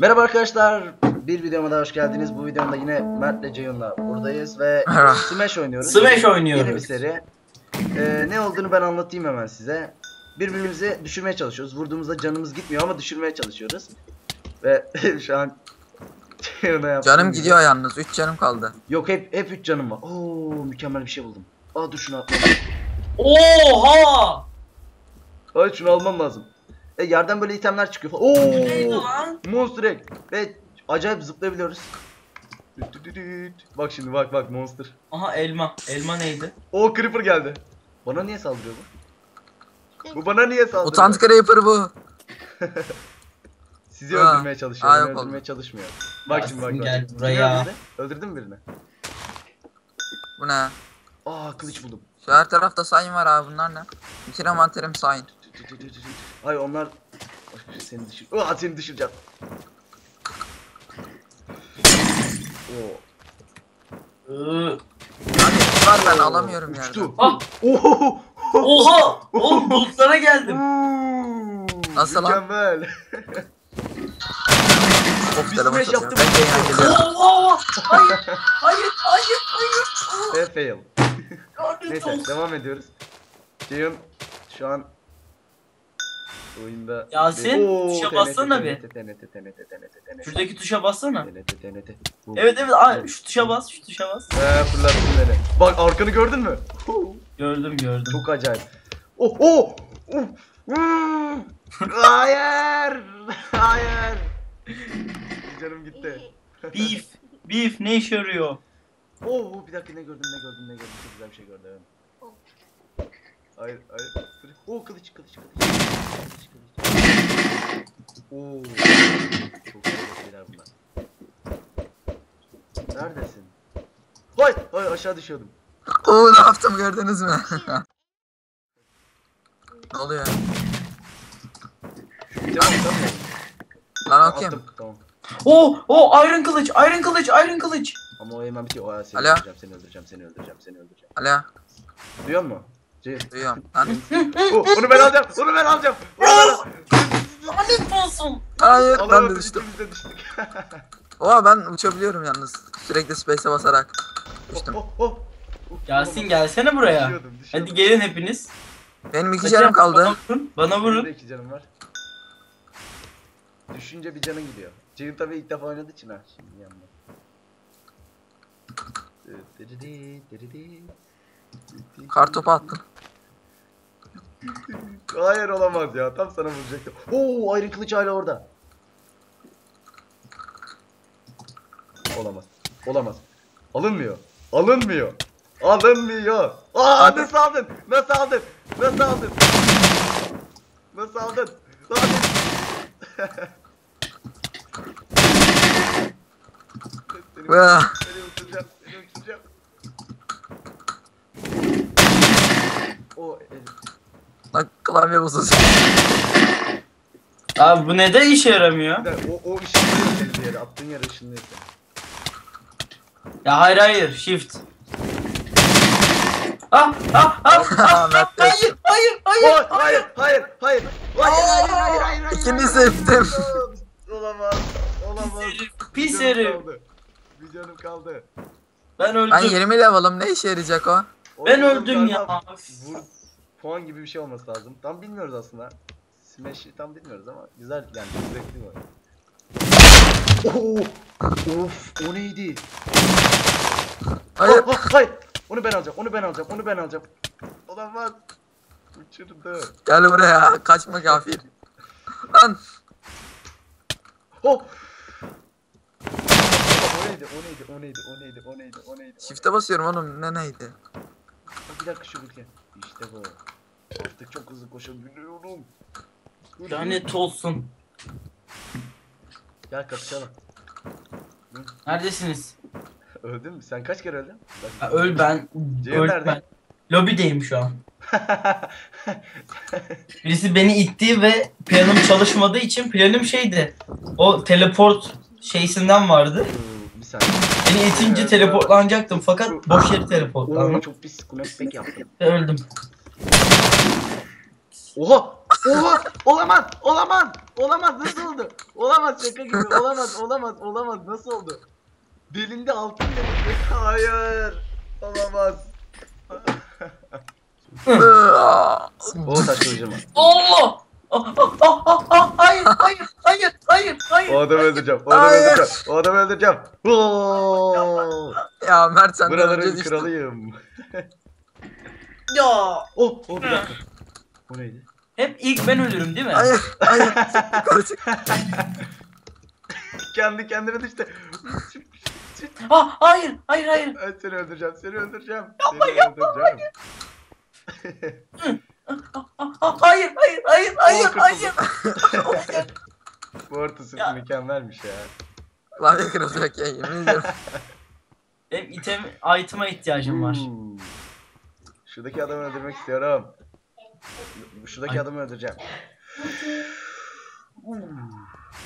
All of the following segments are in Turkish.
Merhaba arkadaşlar. Bir videoma daha hoş geldiniz. Bu videomda yine Mert'le Ceyhun'la buradayız ve Merhaba. Smash oynuyoruz. Smash oynuyoruz. Yeni bir seri. Ee, ne olduğunu ben anlatayım hemen size. Birbirimizi düşürmeye çalışıyoruz. Vurduğumuzda canımız gitmiyor ama düşürmeye çalışıyoruz. Ve şu an Canım gibi- gidiyor yalnız. 3 canım kaldı. Yok hep hep 3 canım var. Oo mükemmel bir şey buldum. Aa dur şunu atmam. Oha! Ay şunu almam lazım. E yerden böyle itemler çıkıyor falan. Neydi Oo! lan? Monster egg. Ve acayip zıplayabiliyoruz. Düt düt düt düt. Bak şimdi bak bak monster. Aha elma. Elma neydi? O creeper geldi. Bana niye saldırıyor bu? Bu bana niye saldırıyor? Mutant Creeper bu. Sizi Ha. öldürmeye çalışıyor. Ha, beni yok öldürmeye çalışmıyor. Bak şimdi bak. Yasin, bak. gel Kimi buraya. öldürdü? Öldürdün mü birini? Bu ne? Aa kılıç buldum. Şu her tarafta sayın var abi bunlar ne? Bütün envanterim sayın. Ay onlar Başka bir şey seni düşür. Aa seni düşüreceğim. Oo. Iı. Abi ben alamıyorum yerden. Uçtu. Ah! Oho. Oha! Oğlum bulutlara geldim. Nasıl lan? Mükemmel. Of Bir telefon çalıyor. Ben de. Oha! Hayır! Hayır! Hayır! Hayır! Ve fail. Neyse devam ediyoruz. Ceyhun şu an oyunda Yasin, tuşa bassana bir. Şuradaki tuşa bassana. Evet evet. Şu tuşa bas. Şu tuşa bas. Ee, fırlattın beni. Bak arkanı gördün mü? Gördüm gördüm. Çok acayip. Oh oh. oh. Hmm. Hayır. Hayır. Canım gitti. Beef. Beef ne işe yarıyor? Oh bir dakika ne gördüm ne gördüm ne gördüm çok güzel bir şey gördüm. Hayır hayır. Oh kılıç kılıç kılıç. Kılıç kılıç. Oo. Çok güzel şeyler bunlar. Neredesin? Hay hay aşağı düşüyordum. Oo ne yaptım gördünüz mü? ne oluyor? Tamam tamam. Lan okuyayım. Tamam. Oh! Oh! Iron kılıç! Iron kılıç! Iron kılıç! Ama o hemen bitiyor. O seni Alo? öldüreceğim, seni öldüreceğim, seni öldüreceğim, seni öldüreceğim. Alo. Duyuyor musun? Ceyhun. Duyuyorum. Lan. Oh, onu ben alacağım, onu ben alacağım. Onu ben alacağım. Lanet olsun! Hayır ben de Alamadım, düştüm. ikimiz de düştük. Oha ben uçabiliyorum yalnız. Sürekli space'e basarak. Düştüm. Oh, oh, oh. Yasin gelsene buraya. Düşüyordum, düşüyordum. Hadi gelin hepiniz. Benim iki Hadi, canım kaldı. Bana vurun. Bana Benim de vurun. iki canım var. Düşünce bir canın gidiyor. Ceyhun tabii ilk defa oynadığı için ha. Şimdi yanma. Kartopu attım. Hayır olamaz ya. Tam sana vuracaktım. Oo, ayrı kılıç hala orada. Olamaz. Olamaz. Alınmıyor. Alınmıyor. Alınmıyor. Aa Hadi. nasıl aldın? Nasıl aldın? Nasıl aldın? Nasıl aldın? Seni, Vah. seni uçuracağım. Seni uçuracağım. O el. Lan klavye bozuldu. Abi bu neden işe yaramıyor? O, o bir yere. Attığın yere seni. Ya hayır hayır shift. Ah ah ah ah Mert hayır hayır hayır. Hayır, hayır, hayır, hayır. Hayır, hayır, hayır, hayır, hayır. Hayır. sevdim. Olamaz, olamaz. pis canım herif. kaldı. Bir canım kaldı. Ben öldüm. Ben 20 level'ım ne işe yarayacak o? Ben öldüm ya. Vur, puan gibi bir şey olması lazım. Tam bilmiyoruz aslında. Smash'i tam bilmiyoruz ama güzel yani zevkli var. Oo, of, o neydi? Hayır. Oh, oh, hayır. Onu ben alacağım, onu ben alacağım, onu ben alacağım. Olamaz. Uçurdu. Gel buraya. Kaçma kafir. Lan. Oh! O neydi? O neydi? O neydi? O neydi? O neydi? O neydi? Shift'e basıyorum oğlum. Ne neydi? Bir dakika şu ülke. İşte bu. Artık çok hızlı koşabiliyorum. Lanet olsun. Gel kapışalım. Neredesiniz? Öldün mü? Sen kaç kere öldün? Ha, öl ben. Ceyhun Öl nerede? ben. Lobideyim şu an. Birisi beni itti ve planım çalışmadığı için planım şeydi. O teleport şeysinden vardı. Bir saniye. İtince teleportlanacaktım fakat boş yere teleportlandım çok pis. Snapback yaptım. öldüm. Oha! Oha! Olamaz! Olamaz! Olamaz! Nasıl oldu? Olamaz şaka gibi. Olamaz! Olamaz! Olamaz! Nasıl oldu? Belinde altın demek. Hayır! Olamaz. O taş var. Allah! Ah, ah, ah, ah, ah, hayır, hayır, hayır, hayır, hayır. O adamı öldüreceğim. O adamı öldüreceğim. O adamı öldüreceğim. Ya Mert önce Buraların düştüm. kralıyım. Ya. Oh! Oh bir dakika. O neydi? Hep ilk ben ölürüm değil mi? Hayır hayır. Kendi kendine düştü. Ah, hayır, hayır, hayır. Ben seni öldüreceğim. Seni öldüreceğim. Seni öldüreceğim. Ah, ah, hayır, hayır, hayır, hayır, hayır. Hayır. Bu ortası Ya. mükemmelmiş ya. Klavye kırılacak ya yemin ediyorum. Benim item, item'a ihtiyacım var. Hmm. Şuradaki adamı öldürmek istiyorum. Şuradaki Ay. adamı öldüreceğim.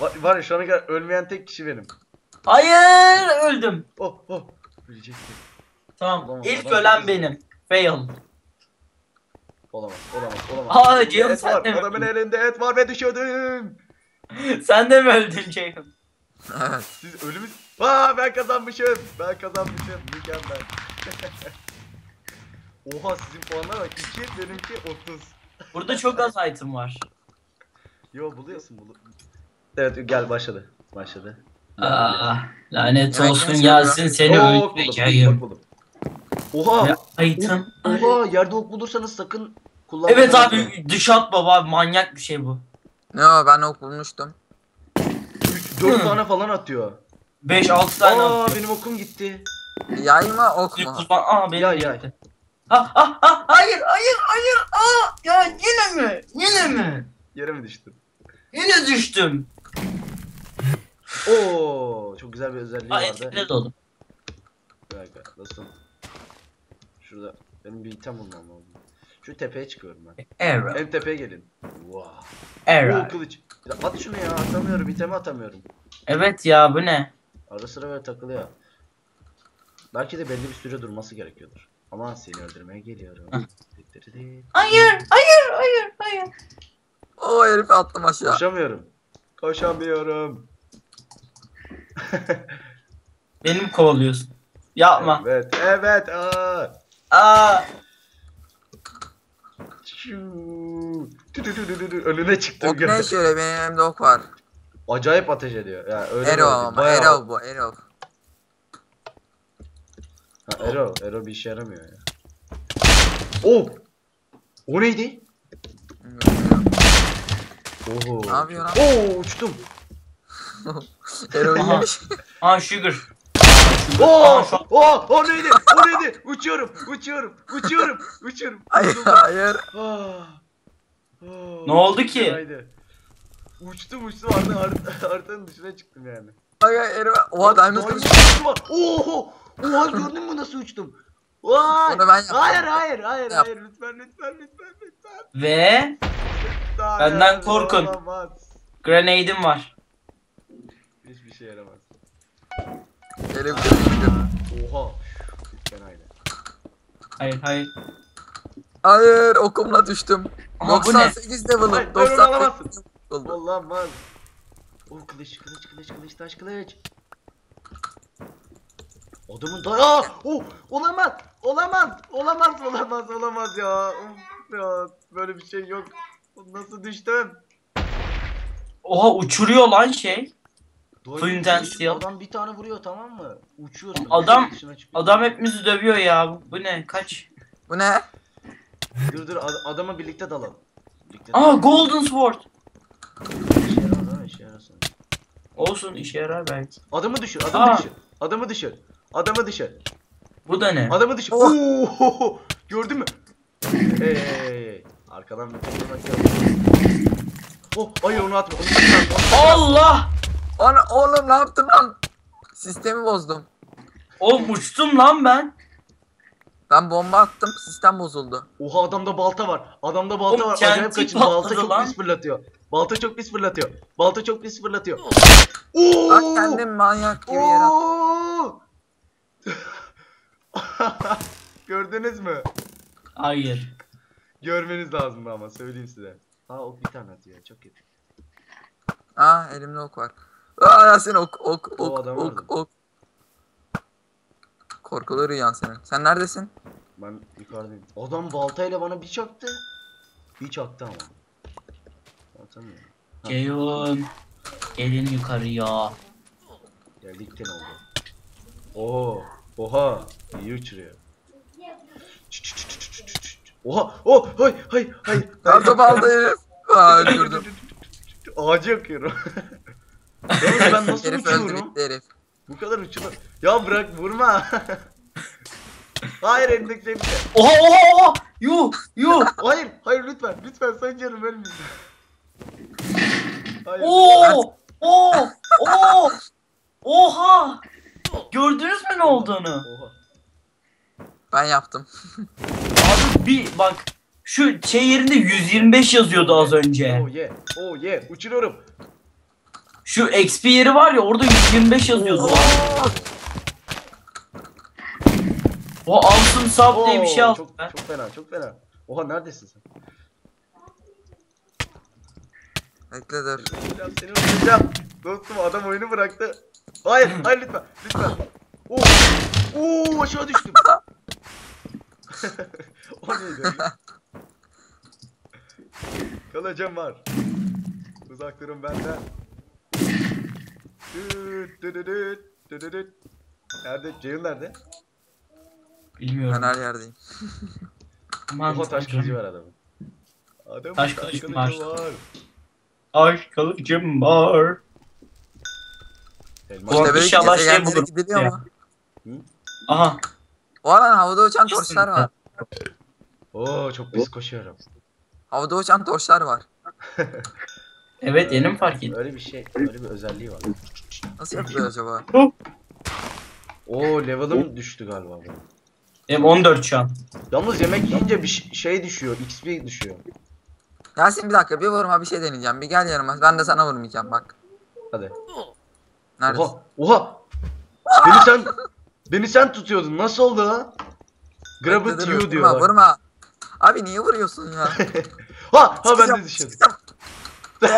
Var, var ya şu ana kadar ölmeyen tek kişi benim. Hayır, öldüm. Oh oh. Ölecektim. Tamam, Tamam, ilk adam ölen benim. Fail. Olamaz olamaz olamaz. Aa, et sen var. de mi Adamın elinde et var ve düşürdüm. Sen de mi öldün Ceyhun? Siz ölümüz... Aa ben kazanmışım. Ben kazanmışım. Mükemmel. Oha sizin puanlar bak 2 benimki 30. Burada çok az item var. Yo buluyorsun bulu. Evet gel başladı. Başladı. Aa, lanet olsun gelsin seni öldüreceğim. Oha! Ya, item. Oha yerde ok bulursanız sakın kullanmayın. Evet abi dış at baba manyak bir şey bu. Ne o ben ok bulmuştum. 4 tane falan atıyor. 5-6 tane Aa atıyor. benim okum gitti. Yay mı ok mu? Kullan- Aa benim Ya, de ya. gitti. Ah ah ah hayır hayır hayır aa ya yine mi yine mi Yere mi düştüm? yine düştüm. Oo çok güzel bir özelliği Aa vardı. etkile doldu. Bir dakika dostum. Şurada benim bir item bulmam lazım. Şu tepeye çıkıyorum ben. Arrow En tepeye gelin. Wow. Oo arrow. kılıç. Ya at şunu ya atamıyorum itemi atamıyorum. Evet ya bu ne? Ara sıra böyle takılıyor. Belki de belli bir süre durması gerekiyordur. Ama seni öldürmeye geliyorum. Hayır hayır hayır hayır. O herifi attım aşağı. Koşamıyorum. Koşamıyorum. Beni mi kovalıyorsun? Yapma. Evet, evet. Aa. Aa Çuu. Tü tü tü tü tü tü. Önüne çıktım. Ok ne yarıyor benim elimde ok var. Acayip ateş ediyor. Ya öyle böyle. ama Bayağı- arrow bu arrow. Ha, arrow, arrow bir işe yaramıyor ya. Oh! O neydi? Oho. Ne yapıyor lan? Oo uçtum. Aha. yemiş. aa sugar. Oo! Oo! O neydi? O neydi? Uçuyorum, uçuyorum, uçuyorum, uçuyorum. Hayır hayır. Ah. Oh, Ne oldu ki? fenaydı. Uçtum uçtum artık haritanın dışına çıktım yani. Hayır arrow. Oha diamond kılıç. Oho! Oha gördün mü nasıl uçtum? Vay! Onu ben yaptım. Hayır hayır hayır Yap. hayır lütfen lütfen lütfen lütfen. Ve Daha Benden korkun. olamaz. grenade'im var. Hiçbir şey yaramaz. Arrow kılıcı. Oha! Fenaydı. Hayır hayır. Hayır okumla düştüm. Ama bu ne? 98 level'ım. Hayır, hayır, onu 98 alamazsın. Oldu. Olamaz. O kılıç kılıç kılıç kılıç taş kılıç. Adamın daya. Oh, olamaz. Olamaz. Olamaz. Olamaz. Olamaz ya. Of ya. Böyle bir şey yok. Nasıl düştüm? Oha uçuruyor lan şey. Değil. Steel. Adam bir tane vuruyor tamam mı? Uçuyorsun. Adam-. Adam hepimizi dövüyor ya. Bu- Bu ne? Kaç? Bu ne? Dur dur ad- adama birlikte dalalım. Birlikte Aa dalalım. golden sword. İşe yarar ha işe yarasın. Olsun işe yarar belki. Adamı düşür. Adamı Aa. düşür. Adamı düşür. Adamı düşür. Bu da ne? Adamı düşür. Oh. Oo! Gördün mü? Hey. Arkadan bir toplamak yok. Oh, hayır onu atma. Onu atma. Onu atma. Allah! Ana, oğlum ne yaptın lan? Sistemi bozdum. Oğlum uçtum lan ben. Ben bomba attım sistem bozuldu. Oha adamda balta var. Adamda balta Oğlum, var. Acayip TNT kaçın. Balta patladı çok lan. pis fırlatıyor. Balta çok pis fırlatıyor. Balta çok pis fırlatıyor. Oo! Bak kendim manyak gibi. Oo! Gördünüz mü? Hayır. Görmeniz lazım ama söyleyeyim size. Ha ok bir tane atıyor. Çok kötü. Aa elimde ok var. Aa Yasin ok ok O ok adam ok vardı. ok. Korkulu rüyan senin. Sen neredesin? Ben yukarıdayım. Adam baltayla bana bir çaktı. Bir çaktı ama. Atamıyorum. Ceyhun. Gelin yukarıya. Geldik ne oldu? Oo, oha, iyi uçuruyor. Oha, oh, hay, hay, hay. Aldı herif. Aa öldürdüm. Ağacı yakıyorum. Yalnız ben nasıl herif öldü uçuyorum? bitti herif. Bu kadar uçulur. Ya bırak vurma. hayır şey şey. Oha oha oha. Yuh yuh. Hayır, hayır lütfen, lütfen sen canım ölmeyin. Hayır. Oo! Oo! Oo! Oha! Gördünüz mü ne olduğunu? Oha. Ben yaptım. Abi bir bak şu şey yerinde 125 yazıyordu az önce. Oh yeah, oh yeah, uçuruyorum. Şu XP yeri var ya orada 125 yazıyordu. O altın sap diye bir şey aldım çok, ben. çok fena, çok fena. Oha neredesin sen? Bekle dur. Seni öldüreceğim. Dostum adam oyunu bıraktı. Hayır, hayır lütfen, lütfen. Oo, oo aşağı düştüm. o neydi? Kalacağım var. Uzak durun benden. Düt, düt, düt, düt, düt. Nerede? Ceyhun nerede? Ben Bilmiyorum. her yerdeyim. Oha taş kılıcı var adamın. Adamın Taş kılıcı var. Taş kılıcım var. Elmas. İşte böyle inşallah şey gidiliyor Ya. mu? Aha. Alan havada uçan torçlar var. Oo çok pis koşuyorum. Havada uçan torçlar var. Evet yeni mi fark ettim? Öyle bir şey, öyle bir özelliği var. Nasıl yapılıyor acaba? Oo level'ım düştü galiba benim. Benim 14 şu an. Yalnız yemek yiyince bir ş- şey düşüyor, XP düşüyor. Yasin bir dakika bir vurma bir şey deneyeceğim. Bir gel yanıma. Ben de sana vurmayacağım bak. Hadi. Neredesin? Oha, oha. Beni sen beni sen tutuyordun. Nasıl oldu ha? Grab it you vurma, diyor bak. Vurma. Abi niye vuruyorsun ya? Ha, ha ben de düşüyordum.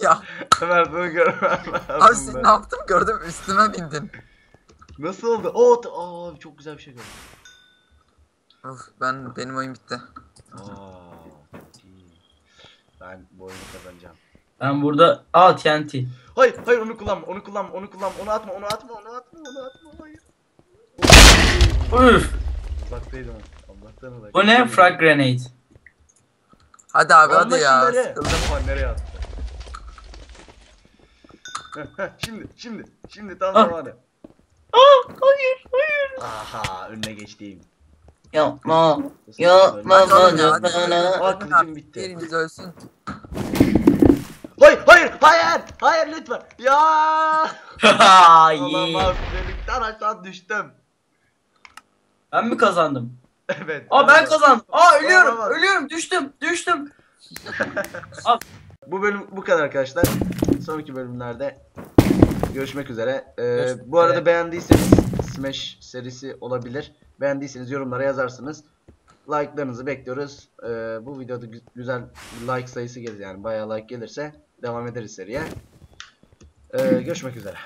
Ya. Ömer bunu görmem abi sen ne yaptın gördüm üstüme bindin. Nasıl oldu? Oo, aa, çok güzel bir şey gördüm. Of ben benim oyun bitti. İyi. Ben bu oyunu kazanacağım. Ben burada Aa TNT. Hayır, hayır onu kullanma, onu kullanma, onu kullanma, onu atma, onu atma, onu atma, onu atma, hayır. Üf. Uzaktaydım. Allah'tan uzak. Bu ne? Frag grenade. Hadi abi hadi ya. şimdilere. Sıkıldım. Aman nereye attı? Şimdi, şimdi, şimdi tam Ah. zamanı. Aa hayır hayır. Aha, önüne geçtiğim. Yapma. Yapma ya, bana bana. Aa, kılıcım bitti. Biriniz ölsün. Hayır, hayır, hayır, hayır lütfen. Ya! Olamaz, delikten aşağı düştüm. Ben mi kazandım? Evet. Aa ben kazandım. Aa ölüyorum. Olamaz. Ölüyorum. Düştüm. Düştüm. Bu bölüm bu kadar arkadaşlar. Sonraki bölümlerde görüşmek üzere. Ee, Görüşmek bu arada üzere. beğendiyseniz Smash serisi olabilir. Beğendiyseniz yorumlara yazarsınız. Like'larınızı bekliyoruz. Ee, bu videoda gü- güzel like sayısı gelir yani bayağı like gelirse devam ederiz seriye. Ee, görüşmek üzere.